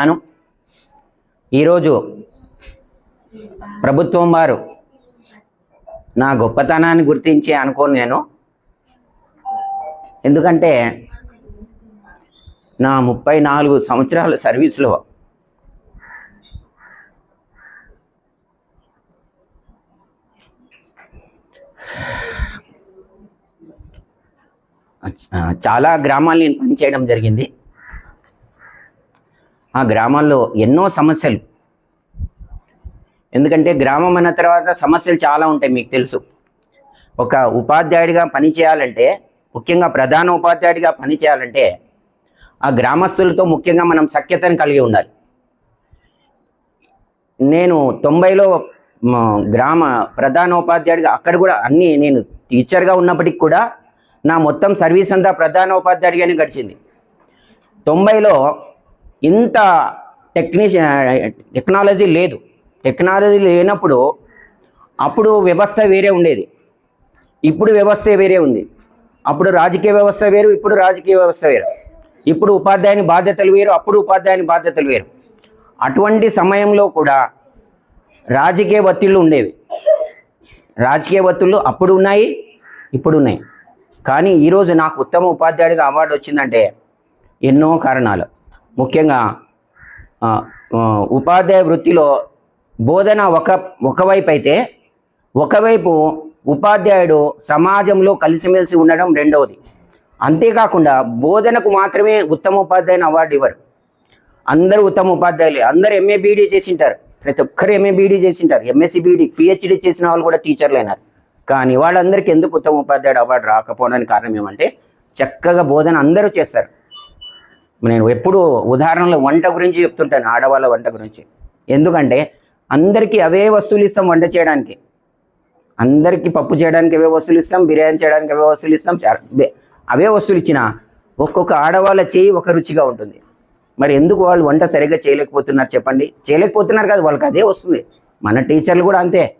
తెలియజేస్తున్నాను ఈరోజు ప్రభుత్వం వారు నా గొప్పతనాన్ని గుర్తించి అనుకోను నేను. ఎందుకంటే నా ముప్పై నాలుగు సంవత్సరాల సర్వీస్లో చాలా గ్రామాలు నేను పనిచేయడం జరిగింది. ఆ గ్రామాల్లో ఎన్నో సమస్యలు. ఎందుకంటే గ్రామం అన్న తర్వాత సమస్యలు చాలా ఉంటాయి మీకు తెలుసు. ఒక ఉపాధ్యాయుడిగా పని చేయాలంటే ముఖ్యంగా ప్రధాన ఉపాధ్యాయుడిగా పని చేయాలంటే ఆ గ్రామస్తులతో ముఖ్యంగా మనం సఖ్యతను కలిగి ఉండాలి. నేను తొంభైలో గ్రామ ప్రధాన ఉపాధ్యాయుడిగా అక్కడ కూడా అన్ని నేను టీచర్గా ఉన్నప్పటికి కూడా నా మొత్తం సర్వీస్ అంతా ప్రధాన ఉపాధ్యాయుడిగానే గడిచింది. తొంభైలో ఇంత టెక్నీషియన్ టెక్నాలజీ లేదు. టెక్నాలజీ లేనప్పుడు అప్పుడు వ్యవస్థ వేరే ఉండేది. ఇప్పుడు వ్యవస్థ వేరే ఉంది. అప్పుడు రాజకీయ వ్యవస్థ వేరు ఇప్పుడు రాజకీయ వ్యవస్థ వేరు. ఇప్పుడు ఉపాధ్యాయుని బాధ్యతలు వేరు అప్పుడు ఉపాధ్యాయుని బాధ్యతలు వేరు. అటువంటి సమయంలో కూడా రాజకీయ ఒత్తిళ్ళు ఉండేవి. రాజకీయ ఒత్తిళ్ళు అప్పుడు ఉన్నాయి ఇప్పుడు ఉన్నాయి. కానీ ఈరోజు నాకు ఉత్తమ ఉపాధ్యాయుడిగా అవార్డు వచ్చిందంటే ఎన్నో కారణాలు. ముఖ్యంగా ఉపాధ్యాయ వృత్తిలో బోధన ఒక ఒకవైపు అయితే ఒకవైపు ఉపాధ్యాయుడు సమాజంలో కలిసిమెలిసి ఉండడం రెండవది. అంతేకాకుండా బోధనకు మాత్రమే ఉత్తమ ఉపాధ్యాయుని అవార్డు ఇవ్వరు. అందరూ ఉత్తమ ఉపాధ్యాయులే. అందరు ఎంఏ బీడీ చేసింటారు. ప్రతి ఒక్కరు ఎంఏ బీడీ చేసింటారు. ఎంఎస్సి బీడీ పిహెచ్డి చేసిన వాళ్ళు కూడా టీచర్లు అయినారు. కానీ వాళ్ళందరికీ ఎందుకు ఉత్తమ ఉపాధ్యాయుడు అవార్డు రాకపోవడానికి కారణం ఏమంటే చక్కగా బోధన అందరూ చేస్తారు. నేను ఎప్పుడు ఉదాహరణలో వంట గురించి చెప్తుంటాను ఆడవాళ్ళ వంట గురించి. ఎందుకంటే అందరికీ అవే వస్తువులు ఇస్తాం వంట చేయడానికి. అందరికీ పప్పు చేయడానికి అవే వస్తువులు ఇస్తాం బిర్యానీ చేయడానికి అవే వస్తువులు ఇస్తాం చార్- అవే వస్తువులు ఇచ్చినా ఒక్కొక్క ఆడవాళ్ళ చేయి ఒక రుచిగా ఉంటుంది. మరి ఎందుకు వాళ్ళు వంట సరిగ్గా చేయలేకపోతున్నారు చెప్పండి? చేయలేకపోతున్నారు కదా వాళ్ళకి అదే వస్తుంది. మన టీచర్లు కూడా అంతే.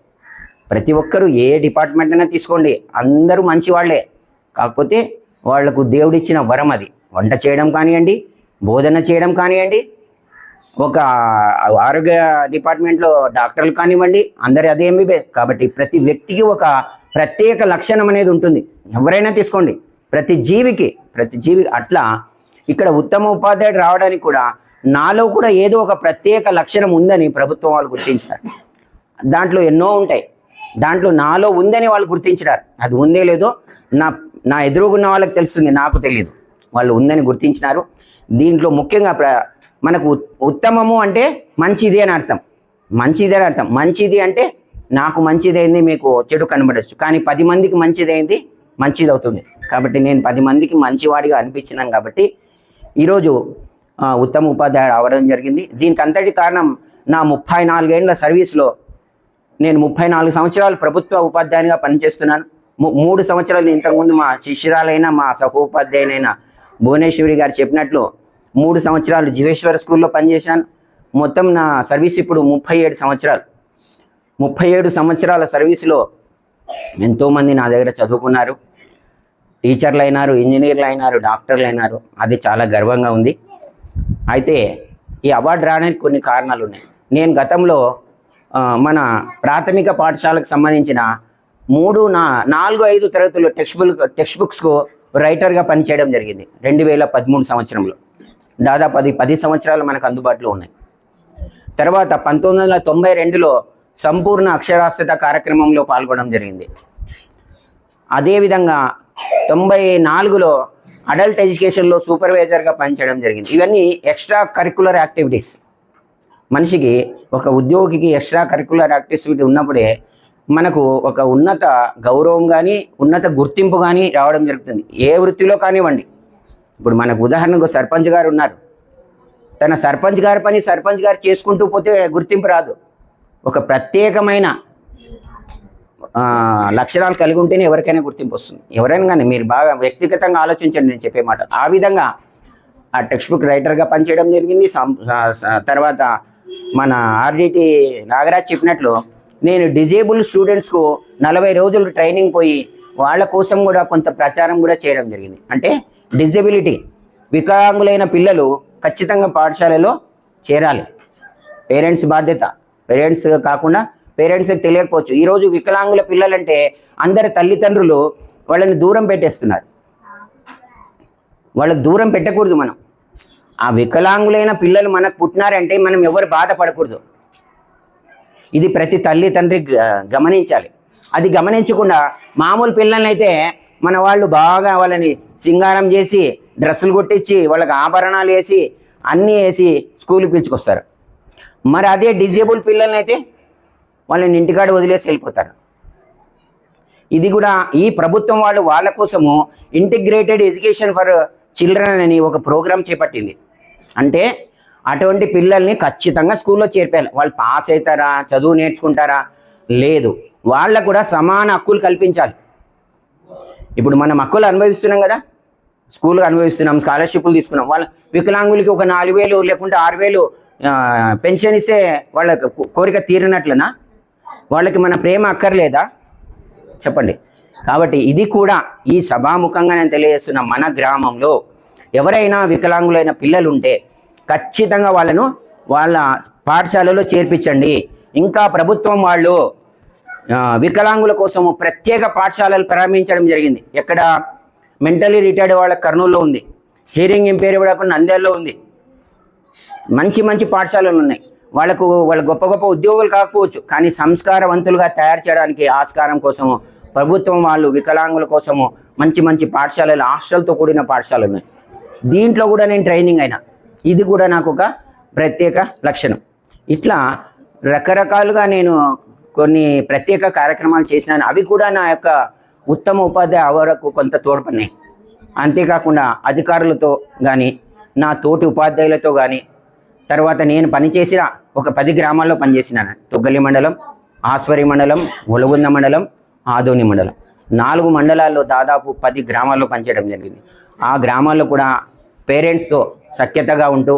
ప్రతి ఒక్కరూ ఏ డిపార్ట్మెంట్ అయినా తీసుకోండి. అందరూ మంచి వాళ్ళే కాకపోతే వాళ్ళకు దేవుడిచ్చిన వరం అది. వంట చేయడం కానివ్వండి బోధన చేయడం కానివ్వండి ఒక ఆరోగ్య డిపార్ట్మెంట్లో డాక్టర్లు కానివ్వండి అందరి అదే ఎంబీబీ కాబట్టి ప్రతి వ్యక్తికి ఒక ప్రత్యేక లక్షణం అనేది ఉంటుంది. ఎవరైనా తీసుకోండి. ప్రతి జీవికి ప్రతి జీవి అట్లా ఇక్కడ ఉత్తమ ఉపాధ్యాయుడు రావడానికి కూడా నాలో కూడా ఏదో ఒక ప్రత్యేక లక్షణం ఉందని ప్రభుత్వం వాళ్ళు గుర్తించారు దాంట్లో ఎన్నో ఉంటాయి. దాంట్లో నాలో ఉందని వాళ్ళు గుర్తించినారు. అది ఉందే లేదో నా నా ఎదురుగున్న వాళ్ళకి తెలుస్తుంది నాకు తెలియదు వాళ్ళు ఉందని గుర్తించినారు. దీంట్లో ముఖ్యంగా ప్ర మనకు ఉత్- ఉత్తమము అంటే మంచిది అని అర్థం. మంచిది అని అర్థం. మంచిది అంటే నాకు మంచిదైంది మీకు చెడు కనబడచ్చు. కానీ పది మందికి మంచిదైంది మంచిది అవుతుంది కాబట్టి నేను పది మందికి మంచివాడిగా అనిపించినాను కాబట్టి ఈరోజు ఉత్తమ ఉపాధ్యాయుడు అవడం జరిగింది. దీనికి అంతటి కారణం నా ముప్పై నాలుగేండ్ల సర్వీస్లో నేను ముప్పై నాలుగు సంవత్సరాలు ప్రభుత్వ ఉపాధ్యాయునిగా పనిచేస్తున్నాను. మూడు సంవత్సరాలు ఇంతకుముందు మా శిష్యురాలైన మా సహోపాధ్యాయునైన భువనేశ్వరి గారు చెప్పినట్లు మూడు సంవత్సరాలు జీవేశ్వర స్కూల్లో పనిచేశాను. మొత్తం నా సర్వీస్ ఇప్పుడు ముప్పై ఏడు సంవత్సరాలు. ముప్పై ఏడు సంవత్సరాల సర్వీసులో ఎంతోమంది నా దగ్గర చదువుకున్నారు. టీచర్లు అయినారు ఇంజనీర్లు అయినారు డాక్టర్లు అయినారు అది చాలా గర్వంగా ఉంది. అయితే ఈ అవార్డు రావడానికి కొన్ని కారణాలు ఉన్నాయి. నేను గతంలో మన ప్రాథమిక పాఠశాలకు సంబంధించిన మూడు నా నాలుగు ఐదు తరగతులు టెక్స్ట్ బుక్ టెక్స్ట్ బుక్స్కు రైటర్గా పనిచేయడం జరిగింది. రెండు వేల పదమూడు సంవత్సరంలో. దాదాపు అది పది సంవత్సరాలు మనకు అందుబాటులో ఉన్నాయి. తర్వాత పంతొమ్మిది వందల తొంభై రెండులో సంపూర్ణ అక్షరాస్యత కార్యక్రమంలో పాల్గొనడం జరిగింది. అదేవిధంగా తొంభై నాలుగులో అడల్ట్ ఎడ్యుకేషన్లో సూపర్వైజర్గా పనిచేయడం జరిగింది. ఇవన్నీ ఎక్స్ట్రా కరికులర్ యాక్టివిటీస్ మనిషికి ఒక ఉద్యోగికి ఎక్స్ట్రా కరికులర్ యాక్టివిటీ ఉన్నప్పుడే మనకు ఒక ఉన్నత గౌరవం కానీ ఉన్నత గుర్తింపు కానీ రావడం జరుగుతుంది. ఏ వృత్తిలో కానివ్వండి. ఇప్పుడు మనకు ఉదాహరణకు సర్పంచ్ గారు ఉన్నారు. తన సర్పంచ్ గారి పని సర్పంచ్ గారు చేసుకుంటూ పోతే గుర్తింపు రాదు. ఒక ప్రత్యేకమైన లక్షణాలు కలిగి ఉంటేనే ఎవరికైనా గుర్తింపు వస్తుంది. ఎవరైనా కానీ మీరు బాగా వ్యక్తిగతంగా ఆలోచించండి నేను చెప్పే మాట. ఆ విధంగా ఆ టెక్స్ట్ బుక్ రైటర్గా పనిచేయడం జరిగింది. తర్వాత మన ఆర్డిటి నాగరాజ్ చెప్పినట్లు నేను డిజేబుల్ స్టూడెంట్స్కు నలభై రోజులు ట్రైనింగ్ పోయి వాళ్ళ కోసం కూడా కొంత ప్రచారం కూడా చేయడం జరిగింది. అంటే డిజబిలిటీ వికలాంగులైన పిల్లలు ఖచ్చితంగా పాఠశాలలో చేరాలి. పేరెంట్స్ బాధ్యత. పేరెంట్స్ కాకుండా పేరెంట్స్కి తెలియకపోవచ్చు. ఈరోజు వికలాంగుల పిల్లలంటే అందరి తల్లిదండ్రులు వాళ్ళని దూరం పెట్టేస్తున్నారు. వాళ్ళకి దూరం పెట్టకూడదు మనం. ఆ వికలాంగులైన పిల్లలు మనకు పుట్టినారంటే మనం ఎవరు బాధపడకూడదు. ఇది ప్రతి తల్లి తండ్రి గ- గమనించాలి. అది గమనించకుండా మామూలు పిల్లల్ని అయితే మన వాళ్ళు బాగా వాళ్ళని సింగారం చేసి డ్రెస్సులు కొట్టించి వాళ్ళకి ఆభరణాలు వేసి అన్నీ వేసి స్కూల్కి పిలుచుకొస్తారు. మరి అదే డిజేబుల్ పిల్లల్ని అయితే వాళ్ళని ఇంటికాడ వదిలేసి వెళ్ళిపోతారు. ఇది కూడా ఈ ప్రభుత్వం వాళ్ళు వాళ్ళ కోసము ఇంటిగ్రేటెడ్ ఎడ్యుకేషన్ ఫర్ చిల్డ్రన్ అని ఒక ప్రోగ్రాం చేపట్టింది. అంటే అటువంటి పిల్లల్ని ఖచ్చితంగా స్కూల్లో చేర్పాలి. వాళ్ళు పాస్ అవుతారా చదువు నేర్చుకుంటారా? లేదు. వాళ్ళకు కూడా సమాన హక్కులు కల్పించాలి. ఇప్పుడు మనం హక్కులు అనుభవిస్తున్నాం కదా? స్కూల్ అనుభవిస్తున్నాం స్కాలర్షిప్లు తీసుకున్నాం. వాళ్ళ వికలాంగులకి ఒక నాలుగు వేలు లేకుంటే ఆరు వేలు పెన్షన్ ఇస్తే వాళ్ళ కోరిక తీరినట్లనా? వాళ్ళకి మన ప్రేమ అక్కర్లేదా? చెప్పండి. కాబట్టి ఇది కూడా ఈ సభాముఖంగా నేను తెలియజేస్తున్న మన గ్రామంలో ఎవరైనా వికలాంగులైన పిల్లలు ఉంటే ఖచ్చితంగా వాళ్ళను వాళ్ళ పాఠశాలలో చేర్పించండి. ఇంకా ప్రభుత్వం వాళ్ళు వికలాంగుల కోసం ప్రత్యేక పాఠశాలలు ప్రారంభించడం జరిగింది. ఎక్కడ? మెంటలీ రిటైర్డ్ వాళ్ళ కర్నూలులో ఉంది. హియరింగ్ ఇంపేర్ వాళ్ళకు నంద్యాలలో ఉంది. మంచి మంచి పాఠశాలలు ఉన్నాయి. వాళ్ళకు వాళ్ళ గొప్ప గొప్ప ఉద్యోగులు కాకపోవచ్చు కానీ సంస్కారవంతులుగా తయారు చేయడానికి ఆస్కారం కోసము ప్రభుత్వం వాళ్ళు వికలాంగుల కోసము మంచి మంచి పాఠశాలలు హాస్టల్తో కూడిన పాఠశాలలు ఉన్నాయి. దీంట్లో కూడా నేను ట్రైనింగ్ అయినా. ఇది కూడా నాకు ఒక ప్రత్యేక లక్షణం. ఇట్లా రకరకాలుగా నేను కొన్ని ప్రత్యేక కార్యక్రమాలు చేసినాను. అవి కూడా నా యొక్క ఉత్తమ ఉపాధ్యాయ అవరకు కొంత తోడ్పడినాయి. అంతేకాకుండా అధికారులతో కానీ నా తోటి ఉపాధ్యాయులతో కానీ తర్వాత నేను పనిచేసిన ఒక పది గ్రామాల్లో పనిచేసినాను. తొగ్గలి మండలం ఆస్వరి మండలం ఒలగుంద మండలం ఆదోని మండలం. నాలుగు మండలాల్లో దాదాపు పది గ్రామాల్లో పనిచేయడం జరిగింది. ఆ గ్రామాల్లో కూడా పేరెంట్స్తో సఖ్యతగా ఉంటూ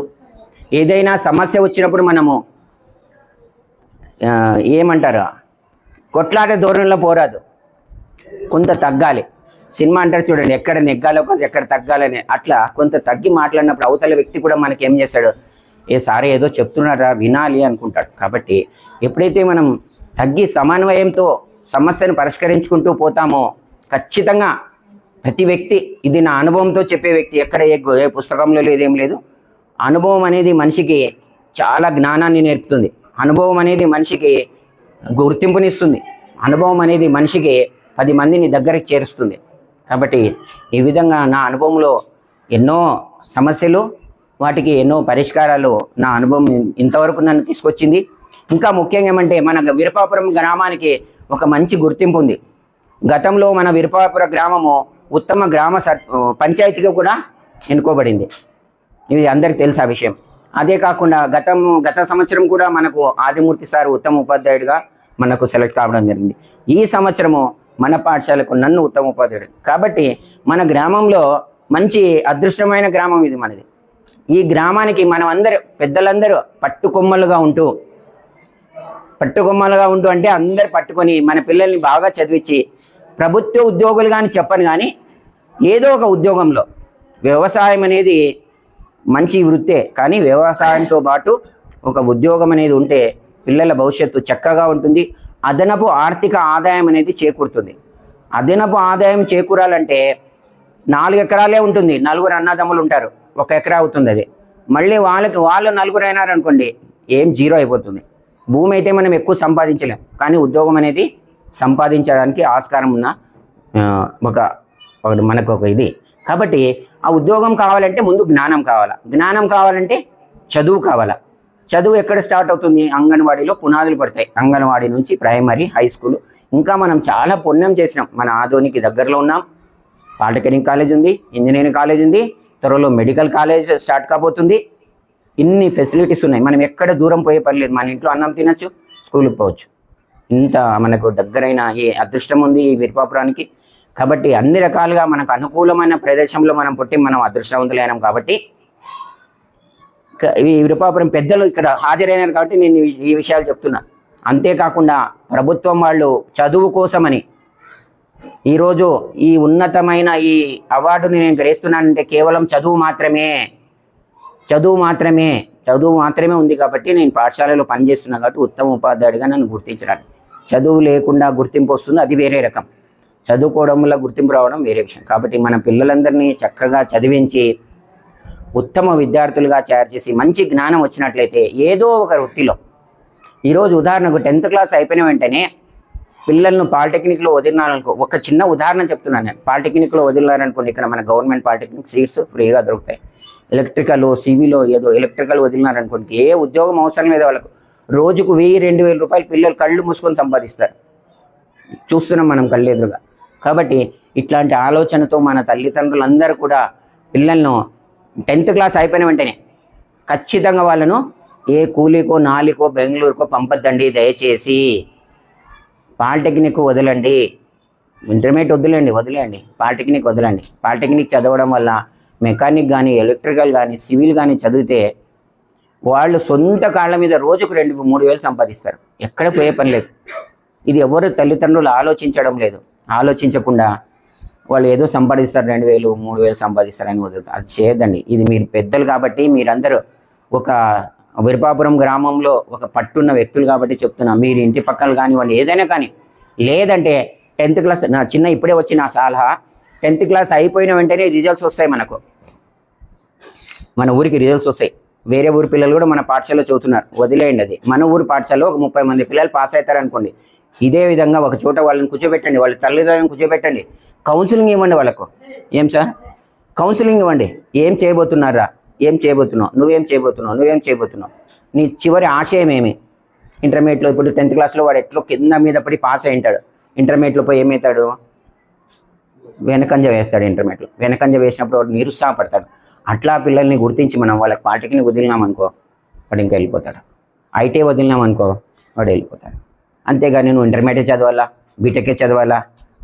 ఏదైనా సమస్య వచ్చినప్పుడు మనము ఏమంటారు? కొట్లాట ధోరణిలో పోరాదు. కొంత తగ్గాలి. సినిమా అంటారు చూడండి ఎక్కడ నెగ్గాలో కొంత ఎక్కడ తగ్గాలని అట్లా కొంత తగ్గి మాట్లాడినప్పుడు అవతల వ్యక్తి కూడా మనకి ఏం చేస్తాడు? ఏ సారే ఏదో చెప్తున్నారా వినాలి అనుకుంటాడు. కాబట్టి ఎప్పుడైతే మనం తగ్గి సమన్వయంతో సమస్యను పరిష్కరించుకుంటూ పోతామో ఖచ్చితంగా ప్రతి వ్యక్తి ఇది నా అనుభవంతో చెప్పే వ్యక్తి ఎక్కడ ఏ ఏ పుస్తకంలో లేదేం లేదు. అనుభవం అనేది మనిషికి చాలా జ్ఞానాన్ని నేర్పుతుంది. అనుభవం అనేది మనిషికి గుర్తింపునిస్తుంది. అనుభవం అనేది మనిషికి పది మందిని దగ్గరికి చేరుస్తుంది. కాబట్టి ఈ విధంగా నా అనుభవంలో ఎన్నో సమస్యలు వాటికి ఎన్నో పరిష్కారాలు నా అనుభవం ఇంతవరకు నన్ను తీసుకొచ్చింది. ఇంకా ముఖ్యంగా ఏమంటే మన విరపాపురం గ్రామానికి ఒక మంచి గుర్తింపు ఉంది. గతంలో మన విరపాపుర గ్రామము ఉత్తమ గ్రామ సర్ పంచాయతీగా కూడా ఎన్నుకోబడింది. ఇది అందరికి తెలుసు ఆ విషయం. అదే కాకుండా గతం గత సంవత్సరం కూడా మనకు ఆదిమూర్తి సార్ ఉత్తమ ఉపాధ్యాయుడిగా మనకు సెలెక్ట్ కావడం జరిగింది. ఈ సంవత్సరము మన పాఠశాలకు నన్ను ఉత్తమ ఉపాధ్యాయుడు. కాబట్టి మన గ్రామంలో మంచి అదృష్టమైన గ్రామం ఇది మనది. ఈ గ్రామానికి మనం అందరూ పెద్దలందరూ పట్టుకొమ్మలుగా ఉంటూ పట్టుకొమ్మలుగా ఉంటూ అంటే అందరు పట్టుకొని మన పిల్లల్ని బాగా చదివించి ప్రభుత్వ ఉద్యోగులు కానీ చెప్పను కానీ ఏదో ఒక ఉద్యోగంలో వ్యవసాయం అనేది మంచి వృత్తే కానీ వ్యవసాయంతో పాటు ఒక ఉద్యోగం అనేది ఉంటే పిల్లల భవిష్యత్తు చక్కగా ఉంటుంది. అదనపు ఆర్థిక ఆదాయం అనేది చేకూరుతుంది. అదనపు ఆదాయం చేకూరాలంటే నాలుగు ఎకరాలే ఉంటుంది. నలుగురు అన్నదమ్ములు ఉంటారు. ఒక ఎకరా అవుతుంది అది. మళ్ళీ వాళ్ళకి వాళ్ళు నలుగురు అయినారనుకోండి ఏం జీరో అయిపోతుంది. భూమి అయితే మనం ఎక్కువ సంపాదించలేం. కానీ ఉద్యోగం అనేది సంపాదించడానికి ఆస్కారం ఉన్న ఒక ఒకటి మనకు ఒక ఇది. కాబట్టి ఆ ఉద్యోగం కావాలంటే ముందు జ్ఞానం కావాలా. జ్ఞానం కావాలంటే చదువు కావాలా. చదువు ఎక్కడ స్టార్ట్ అవుతుంది? అంగన్వాడీలో పునాదులు పడతాయి. అంగన్వాడీ నుంచి ప్రైమరీ హై స్కూల్. ఇంకా మనం చాలా పుణ్యం చేసినాం. మన ఆధోనికి దగ్గరలో ఉన్నాం. పాలిటెక్నిక్ కాలేజ్ ఉంది ఇంజనీరింగ్ కాలేజ్ ఉంది త్వరలో మెడికల్ కాలేజ్ స్టార్ట్ కాబోతుంది. ఇన్ని ఫెసిలిటీస్ ఉన్నాయి. మనం ఎక్కడ దూరం పోయే పని లేదు. మన ఇంట్లో అన్నం తినచ్చు స్కూల్కి పోవచ్చు. ఇంత మనకు దగ్గరైన ఈ అదృష్టం ఉంది ఈ వీరపాపురానికి. కాబట్టి అన్ని రకాలుగా మనకు అనుకూలమైన ప్రదేశంలో మనం పుట్టి మనం అదృష్టవంతులైనాం కాబట్టి ఈ విరుపాపురం పెద్దలు ఇక్కడ హాజరైనారు కాబట్టి నేను ఈ ఈ విషయాలు చెప్తున్నా. అంతేకాకుండా ప్రభుత్వం వాళ్ళు చదువు కోసమని ఈరోజు ఈ ఉన్నతమైన ఈ అవార్డుని నేను గ్రహిస్తున్నానంటే కేవలం చదువు మాత్రమే చదువు మాత్రమే చదువు మాత్రమే ఉంది కాబట్టి నేను పాఠశాలలో పనిచేస్తున్నాను కాబట్టి ఉత్తమ ఉపాధ్యాయుడిగా నన్ను గుర్తించడానికి. చదువు లేకుండా గుర్తింపు వస్తుంది అది వేరే రకం. చదువుకోవడం వల్ల గుర్తింపు రావడం వేరే విషయం. కాబట్టి మన పిల్లలందరినీ చక్కగా చదివించి ఉత్తమ విద్యార్థులుగా తయారు చేసి మంచి జ్ఞానం వచ్చినట్లయితే ఏదో ఒక వృత్తిలో. ఈరోజు ఉదాహరణకు టెన్త్ క్లాస్ అయిపోయిన వెంటనే పిల్లలను పాలిటెక్నిక్లో వదిలినారనుకో ఒక చిన్న ఉదాహరణ చెప్తున్నాను నేను. పాలిటెక్నిక్లో వదిలినారనుకోండి ఇక్కడ మన గవర్నమెంట్ పాలిటెక్నిక్ సీట్స్ ఫ్రీగా దొరుకుతాయి. ఎలక్ట్రికల్ సివిలో ఏదో ఎలక్ట్రికల్ వదిలినారనుకోండి ఏ ఉద్యోగం అవసరం లేదు వాళ్ళకు. రోజుకు వెయ్యి రెండు వేల రూపాయలు పిల్లలు కళ్ళు మూసుకొని సంపాదిస్తారు. చూస్తున్నాం మనం కళ్ళు ఎదురుగా. కాబట్టి ఇట్లాంటి ఆలోచనతో మన తల్లిదండ్రులందరూ కూడా పిల్లలను టెన్త్ క్లాస్ అయిపోయిన వెంటనే ఖచ్చితంగా వాళ్ళను ఏ కూలీకో నాలికో బెంగళూరుకో పంపద్దండి. దయచేసి పాలిటెక్నిక్ వదలండి. ఇంటర్మీడియట్ వదిలేండి వదిలేయండి. పాలిటెక్నిక్ వదలండి. పాలిటెక్నిక్ చదవడం వల్ల మెకానిక్ కానీ ఎలక్ట్రికల్ కానీ సివిల్ కానీ చదివితే వాళ్ళు సొంత కాళ్ళ మీద రోజుకు రెండు మూడు వేలు సంపాదిస్తారు. ఎక్కడ పోయే పని లేదు. ఇది ఎవరు తల్లిదండ్రులు ఆలోచించడం లేదు. ఆలోచించకుండా వాళ్ళు ఏదో సంపాదిస్తారు రెండు వేలు మూడు వేలు సంపాదిస్తారని వదులుతారు అది చేయొద్దండి. ఇది మీరు పెద్దలు కాబట్టి మీరందరూ ఒక విరపాపురం గ్రామంలో ఒక పట్టున్న వ్యక్తులు కాబట్టి చెప్తున్నా మీరు ఇంటి పక్కన కానివ్వండి ఏదైనా కానీ. లేదంటే టెన్త్ క్లాస్ నా చిన్న ఇప్పుడే వచ్చిన నా సలహా టెన్త్ క్లాస్ అయిపోయిన వెంటనే రిజల్ట్స్ వస్తాయి మనకు. మన ఊరికి రిజల్ట్స్ వస్తాయి. వేరే ఊరి పిల్లలు కూడా మన పాఠశాలలో చదువుతున్నారు. వదిలేయండి అది. మన ఊరు పాఠశాలలో ఒక ముప్పై మంది పిల్లలు పాస్ అవుతారు అనుకోండి ఇదే విధంగా ఒక చోట వాళ్ళని కూర్చోబెట్టండి వాళ్ళ తల్లిదండ్రులను కూర్చోబెట్టండి. కౌన్సిలింగ్ ఇవ్వండి వాళ్ళకు. ఏం సార్? కౌన్సిలింగ్ ఇవ్వండి. ఏం చేయబోతున్నారా? ఏం చేయబోతున్నావు? నువ్వేం చేయబోతున్నావు? నువ్వేం చేయబోతున్నావు? నీ చివరి ఆశయం ఏమి? ఇంటర్మీడియట్లో ఇప్పుడు టెన్త్ క్లాస్లో వాడు ఎట్లో కింద మీద పడి పాస్ అయి ఉంటాడు ఇంటర్మీడియట్లో పోయి ఏమవుతాడు? వెనకంజ వేస్తాడు ఇంటర్మీడియట్లో వెనకంజ వేసినప్పుడు వాడు నిరుత్సాహపడతాడు. అట్లా పిల్లల్ని గుర్తించి మనం వాళ్ళకి పాటికిని వదిలినామనుకో వాడు ఇంకా వెళ్ళిపోతాడు. ఐటీ వదిలినామనుకో వాడు వెళ్ళిపోతాడు. అంతేగాని నువ్వు ఇంటర్మీడియట్ చదవాలా? బీటెకే చదవాలా?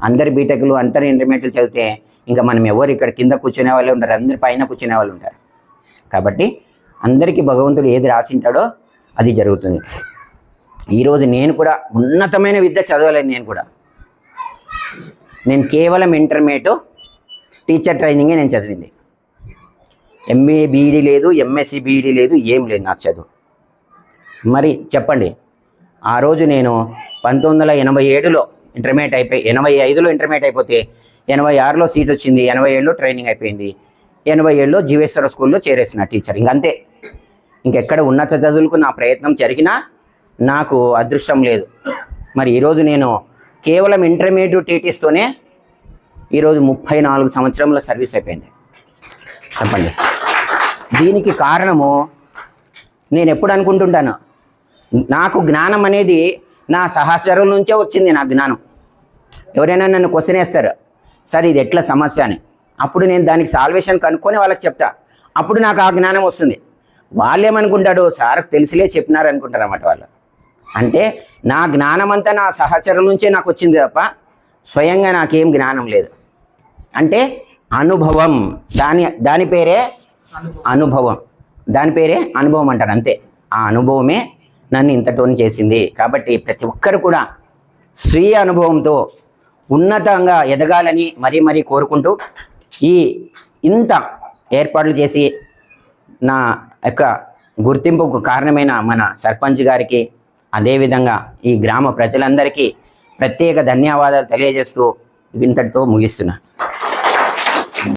అందరు బీటెక్లు అందరు ఇంటర్మీడియట్లు చదివితే ఇంకా మనం ఎవరు ఇక్కడ కింద కూర్చునే వాళ్ళు ఉంటారు అందరి పైన కూర్చునే వాళ్ళు ఉంటారు. కాబట్టి అందరికీ భగవంతుడు ఏది రాసింటాడో అది జరుగుతుంది. ఈరోజు నేను కూడా ఉన్నతమైన విద్య చదవలేను నేను కూడా. నేను కేవలం ఇంటర్మీడియట్ టీచర్ ట్రైనింగే నేను చదివింది. ఎంఏ బీఈడి లేదు ఎంఎస్సి బీఈడి లేదు ఏం లేదు నాకు చదువు. మరి చెప్పండి ఆ రోజు నేను పంతొమ్మిది వందల ఎనభై ఏడులో ఇంటర్మీడియట్ అయిపోయి ఎనభై ఐదులో ఇంటర్మీడియట్ అయిపోతే ఎనభై ఆరులో సీట్ వచ్చింది ఎనభై ఏడులో ట్రైనింగ్ అయిపోయింది. ఎనభై ఏడులో జీవేశ్వర స్కూల్లో చేరేసిన టీచర్ ఇంకంతే. ఇంకెక్కడ ఉన్నత చదువులకు నా ప్రయత్నం జరిగినా నాకు అదృష్టం లేదు. మరి ఈరోజు నేను కేవలం ఇంటర్మీడియట్ టీటీస్తోనే ఈరోజు ముప్పై నాలుగు సంవత్సరంలో సర్వీస్ అయిపోయింది. చెప్పండి. దీనికి కారణము నేను ఎప్పుడు అనుకుంటుంటాను? నాకు జ్ఞానం అనేది నా సహచరుల నుంచే వచ్చింది నా జ్ఞానం. ఎవరైనా నన్ను క్వశ్చన్ వేస్తారు సార్ ఇది ఎట్లా సమస్య అని. అప్పుడు నేను దానికి సాల్వేషన్ కనుక్కొని వాళ్ళకి చెప్తా. అప్పుడు నాకు ఆ జ్ఞానం వస్తుంది. వాళ్ళు ఏమనుకుంటాడు సార్ తెలిసిలే చెప్పినారు అనుకుంటారు అన్నమాట వాళ్ళు. అంటే నా జ్ఞానం అంతా నా సహచరుల నుంచే నాకు వచ్చింది తప్ప స్వయంగా నాకేం జ్ఞానం లేదు. అంటే అనుభవం దాని దాని పేరే అనుభవం. దాని పేరే అనుభవం అంటారు అంతే. ఆ అనుభవమే నన్ను ఇంతటోని చేసింది. కాబట్టి ప్రతి ఒక్కరు కూడా స్వీయ అనుభవంతో ఉన్నతంగా ఎదగాలని మరీ మరీ కోరుకుంటూ ఈ ఇంత ఏర్పాట్లు చేసి నా యొక్క గుర్తింపుకు కారణమైన మన సర్పంచ్ గారికి అదేవిధంగా ఈ గ్రామ ప్రజలందరికీ ప్రత్యేక ధన్యవాదాలు తెలియజేస్తూ ఇంతటితో ముగిస్తున్నా.